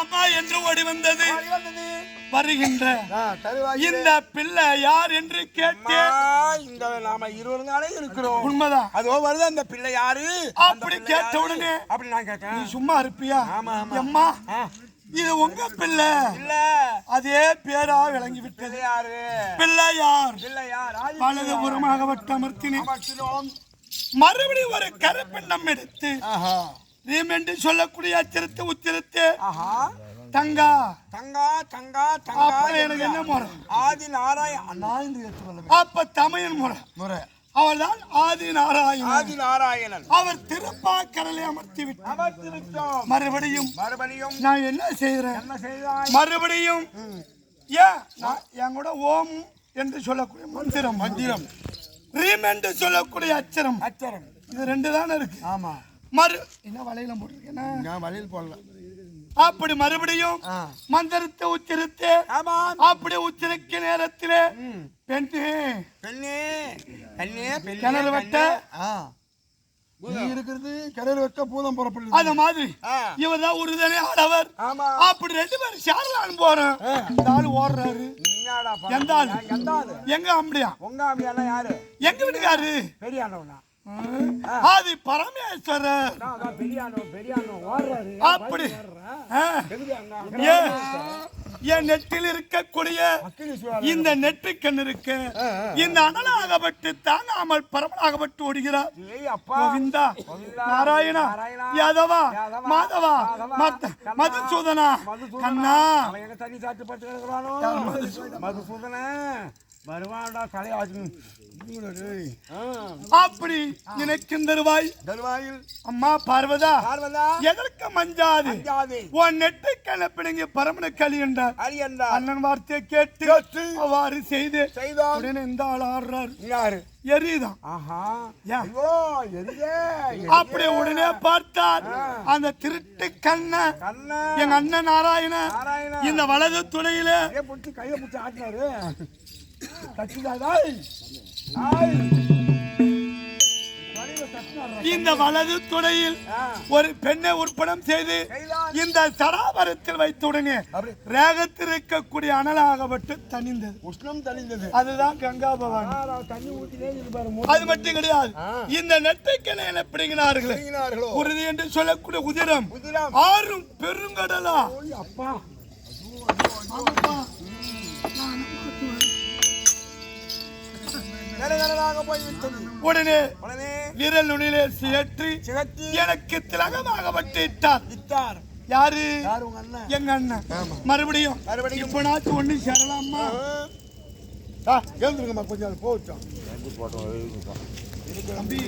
அம்மா என்று ஓடி வந்தது. வருகின்ற இந்த பிள்ளை யார் என்று கேட்டேன். இந்த நாம இருவரும் இருக்கிறோம். உண்மைதான். அதோ வருது அந்த பிள்ளை யாரு? அப்படி கேட்ட உடனே அப்படி நான் கேட்டேன். சும்மா இருப்பியா? ஆமா அம்மா இது உங்க பிள்ளை. இல்ல அதே பேரா விளங்கி விட்டது யாரு? பிள்ளை யார்? பிள்ளை யார்? ராஜ வலதுபுறமாக வட்டமர்த்தினேன் அமர்த்தினோம். மறுபடியும் ஒரு கருப்பெண்ணம் எடுத்து ரீம் என்று சொல்லக்கூடிய அச்சரத்தை உச்சரித்து. தங்கா. தங்கா தங்கா தங்கா எனக்கு என்ன முறை? ஆதி நாராயண. ஏற்றுக்கொள்ள அப்ப தமிழ் முறை. முறை. அவர்தான் ஆதி நாராயணன். ஆதி நாராயணன். அவர் திருப்பாக்கடலை அமர்த்தி விட்டார் அமர்த்தி விட்டோம் மறுபடியும் மறுபடியும் நான் என்ன செய்யறேன் என்ன செய்தாய்? மறுபடியும் ஏன் நான் என் கூட ஓம் என்று சொல்லக்கூடிய மந்திரம். மந்திரம். ரீம் என்று சொல்லக்கூடிய அச்சரம். அச்சரம். இது ரெண்டு தானே இருக்கு? ஆமா. மறு என்ன வலையில போட்டிருக்கேன் நான் வழியில் போடல. அப்படி மறுபடியும். மந்திரத்தை உச்சரித்து அப்படி உச்சரிக்க நேரத்திலே. பெண்ணே. பெண்ணே. பெண்ணே பெண்ணே கிணறு வெட்ட. ஆ. நீ இருக்கிறது கிணறு வெட்ட பூதம் புறப்படுது அந்த மாதிரி. இவர் தான் ஆடவர் ஆமா. அப்படி ரெண்டு பேரும் சேரலான்னு போறேன். இந்த ஆள் ஓடுறாரு. என்னடா எந்த ஆளு? எங்க அம்படியா உங்க அம்மையெல்லாம் யாரு? எங்க வீட்டுக்காரு? பெரிய ஆண்டவனா ஆதி பரமேஸ்வரர். அப்படி. என் நெற்றில் இருக்கக்கூடிய இந்த நெற்றிக்கண் இருக்கு இந்த அனலாகப்பட்டு தாங்காமல் பரமனாகப்பட்டு ஓடுகிறார் கோவிந்தா நாராயணா யாதவா மாதவா மதுசூதனா. கண்ணா. மதுசூதன. தலையாச்சு அப்படி நினைக்கும் தருவாய். தருவாயில். அம்மா பார்வதா பார்வதா எதற்கு மஞ்சாது? உன் நெற்றிக்கண்ண பிடுங்கி பரமன களி என்றார் அண்ணன் வார்த்தையை கேட்டு அவ்வாறு செய்து உடனே இந்த ஆள் ஆடுறாரு. யாரு? எரியுதான் ஆஹா. ஏன்? ஐயோ எரியே அப்படி உடனே பார்த்தார். அந்த திருட்டு கண்ண கண்ணா. எங்க அண்ணன் நாராயணா இந்த வலது துணையில கையை பிடிச்சி ஆட்டினாரு. இந்த வலது துணையில் ஒரு பெண்ணை உற்பணம் செய்து இந்த சடாபரத்தில் வைத்த உடனே அப்படி. ரேகத்தில் இருக்கக்கூடிய அனலாகப்பட்டு தணிந்தது. உஷ்ணம் தணிந்தது. அதுதான் கங்கா பவானி. அது மட்டும் கிடையாது. இந்த நெட்டைக்கிளையில பிடிங்கினார்களே. மூழ்கினார்களோ உறுதி என்று சொல்லக்கூடிய உதிரம். ஆறும் பெருங்கடலா. அப்பா. உடனே உடனே விரல் நுனிலே சியற்றி சிகத்தி எனக்கு திலகமாகப்பட்டு இட்டார் வித்தார் யாரு உங்க அண்ணன் எங்க அண்ணன் மறுபடியும் மறுபடியும். இப்ப நாக்கு ஒண்ணு சேரலாமா எழுந்துருங்கம்மா கொஞ்சம் போச்சோம் தம்பி